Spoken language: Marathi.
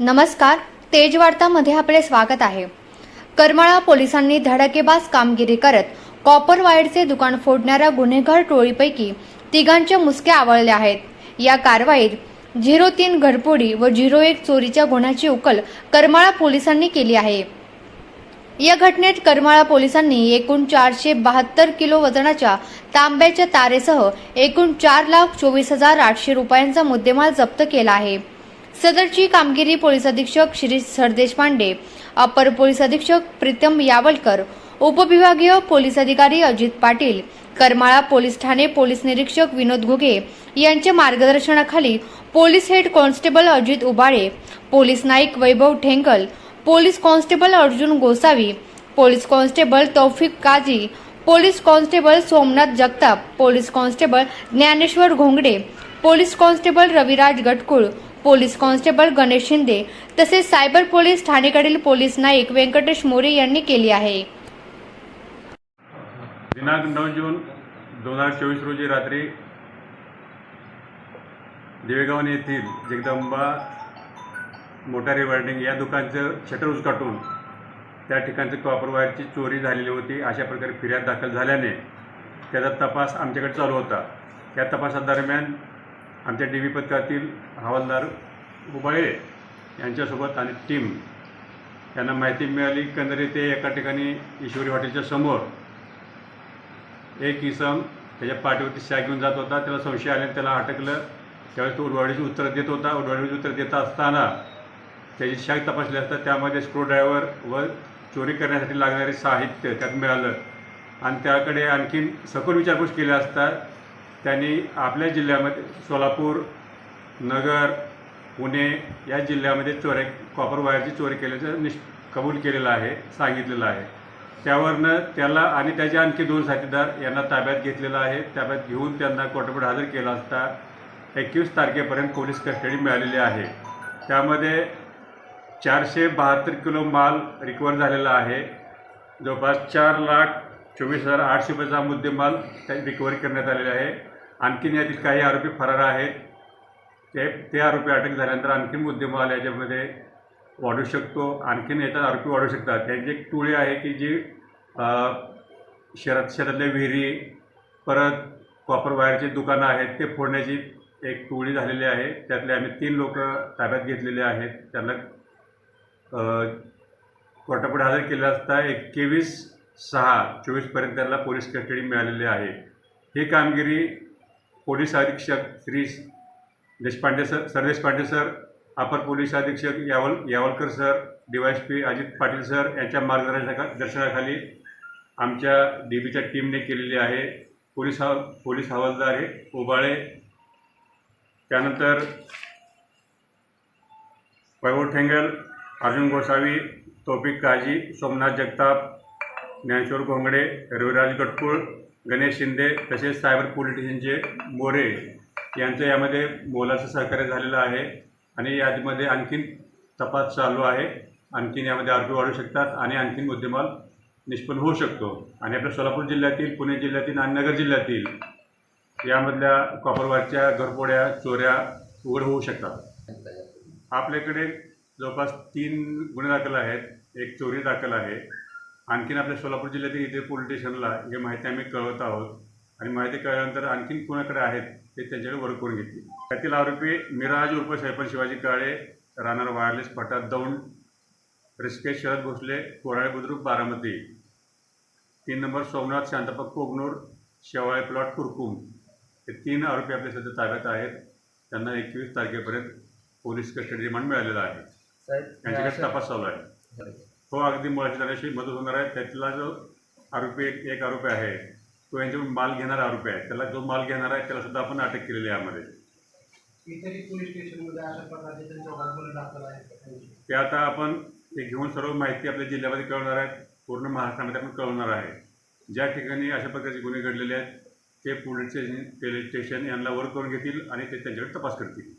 नमस्कार तेजवार्तामध्ये आपले स्वागत आहे. करमाळा पोलिसांनी धडाकेबाज कामगिरी करत कॉपर वायरचे दुकान फोडणाऱ्या गुन्हेगार टोळीपैकी तिघांच्या मुसक्या आवळल्या आहेत. या कारवाईत झिरो तीन घरपोडी व झिरो एक चोरीच्या गुन्ह्याची उकल करमाळा पोलिसांनी केली आहे. या घटनेत करमाळा पोलिसांनी एकूण चारशे बहात्तर किलो वजनाच्या तांब्याच्या तारेसह एकूण चार लाख चोवीस हजार आठशे रुपयांचा मुद्देमाल जप्त केला आहे. सदरची कामगिरी पोलीस अधीक्षक श्री सरदेशपांडे अपर पोलीस अधीक्षक प्रीतम यावलकर उपविभागीय पोलीस अधिकारी अजित पाटील करमाळा पोलीस ठाणे पोलीस निरीक्षक विनोद घुगे यांच्या मार्गदर्शनाखाली police head constable Ajit Ubale police Naik Vaibhav Thengal police constable Arjun Gosavi police constable Taufiq Kazi police constable Somnath Jagtap police constable Dnyaneshwar Ghongade police constable Raviraj Gatkul police constable Ganesh Shinde तसेच सायबर पोलीस ठाणेकडील पोलीस नाईक व्यंकटेश मोरे यांनी केली आहे. दिनांक नऊ जून दोन हजार चोवीस रोजी रात्री देवेगाव येथील जगदंबा मोटारी वार्डिंग या दुकानचं शटर उचकाटून त्या ठिकाणचं कॉपर वायरची चोरी झालेली होती. अशा प्रकारे फिर्याद दाखल झाल्याने त्याचा तपास आमच्याकडे चालू होता. या तपासादरम्यान आमच्या डी व्ही पथकातील हवालदार उबाळे यांच्यासोबत आणि टीम यांना माहिती मिळाली कंदरे ते एका ठिकाणी ईश्वरी हॉटेलच्या समोर. एक इसम त्याच्या पाठीवरती शॅग घेऊन जात होता त्याला संशय आल्याने त्याला अटकलं. त्यावेळेस तो उडवाडीची उत्तरं देत होता. उडवाडीची उत्तर देत असताना त्याची शॅग तपासली असता त्यामध्ये स्क्रूड्रायव्हर व चोरी करण्यासाठी लागणारे साहित्य त्यात मिळालं. आणि त्याकडे आणखीन सखोल विचारपूस केली असता त्यांनी आपल्या जिल्ह्यामध्ये सोलापूर नगर पुणे या जिल्ह्यामध्ये चोऱ्या कॉपर वायरची चोरी केल्याचं निश कबूल केलेलं आहे सांगितलेलं आहे. त्यावरनं त्याला आणि त्याचे आणखी दोन साथीदार यांना ताब्यात घेतलेलं आहे. ताब्यात घेऊन त्यांना कोर्टापुढे हजर केला असता एकवीस तारखेपर्यंत पोलीस कस्टडी मिळालेली आहे. त्यामध्ये चारशे बहात्तर किलो माल रिकवर झालेला आहे. जवळपास चार लाख चोवीस हजार आठशे रुपयाचा मुद्देमाल त्या रिकव्हरी करण्यात आलेला आहे. आणखीन यातील काही आरोपी फरार आहेत. ते ते आरोपी अटक झाल्यानंतर आणखीन मुद्देमाल याच्यामध्ये वाढू शकतो. आणखीन याच्यात आरोपी वाढू शकतात. त्यांची एक टोळी आहे की जी शहरात शहरातल्या विहिरी परत कॉपर वायरची दुकानं आहेत ते फोडण्याची एक टोळी झालेली आहे. त्यातले आम्ही तीन लोक ताब्यात घेतलेले आहेत. त्यांना कोर्टापुढे हजर केले असता एकवीस सहा चोवीसपर्यंत त्यांना पोलीस कस्टडी मिळालेली आहे. ही कामगिरी पोलीस अधीक्षक Shri Deshpande sir sir Deshpande sir अपर पोलीस अधीक्षक Yawal Yawalkar sir D Y S P Ajit Patil sir यांच्या मार्गदर्शना दर्शनाखाली आमच्या डी बीच्या टीमने केलेली आहे. पोलीस हव पोलीस हवालदार हे ओबाळे. त्यानंतर वैभव ठेंगल अर्जुन गोसावी तौफिक काजी सोमनाथ जगताप ज्ञानेश्वर घोंगडे रविराज गटकुळ गणेश शिंदे तसेच सायबर पोलिटिशियनचे मोरे यांचं यामध्ये मोलाचं सहकार्य झालेलं आहे आणि यामध्ये आणखीन तपास चालू आहे. आणखीन यामध्ये आरोपी वाढू शकतात आणि आणखीन मुद्देमाल निष्पन्न होऊ शकतो. आणि आपल्या सोलापूर जिल्ह्यातील पुणे जिल्ह्यातील आणि नगर जिल्ह्यातील यामधल्या कॉपरवारच्या घरपोड्या चोऱ्या उघड होऊ शकतात. आपल्याकडे जवळपास तीन गुन्हे दाखल आहेत. एक चोरी दाखल आहे. आणखीन आपल्या सोलापूर जिल्ह्यातील इथे पोलीस स्टेशनला ही माहिती आम्ही कळवत आहोत. आणि माहिती कळल्यानंतर आणखीन कोणाकडे आहेत ते त्यांच्याकडे वर्क करून घेतील. त्यातील आरोपी मिराज उर्फ सैपन शिवाजी काळे राहणार वायरलेस फटात दौंड रिस्केश शरद भोसले कोराळे बुद्रुक बारामती. तीन नंबर सोमनाथ शांतप्पा कोगनूर शेवाळे प्लॉट कुरकुम. हे तीन आरोपी आपल्या सध्या ताब्यात आहेत. त्यांना एकवीस तारखेपर्यंत पोलीस कस्टडी रिमांड मिळालेला आहे. त्यांच्याकडे तपास चालू आहे. हो अगदी मुळाशी मदत होणार आहे. त्यातला जो आरोपी एक एक आरोपी आहे तो यांच्याकडून माल घेणारा आरोपी आहे. त्याला जो माल घेणार आहे त्याला सुद्धा आपण अटक केलेली आहे यामध्ये. आहेत ते आता आपण हे घेऊन सर्व माहिती आपल्या जिल्ह्यामध्ये कळवणार आहे पूर्ण महाराष्ट्रामध्ये आपण कळवणार आहे. ज्या ठिकाणी अशा प्रकारचे गुन्हे घडलेले आहेत ते पोलीस स्टेशन पोलीस स्टेशन यांना वर्क करून घेतील आणि ते त्यांच्याकडे तपास करतील.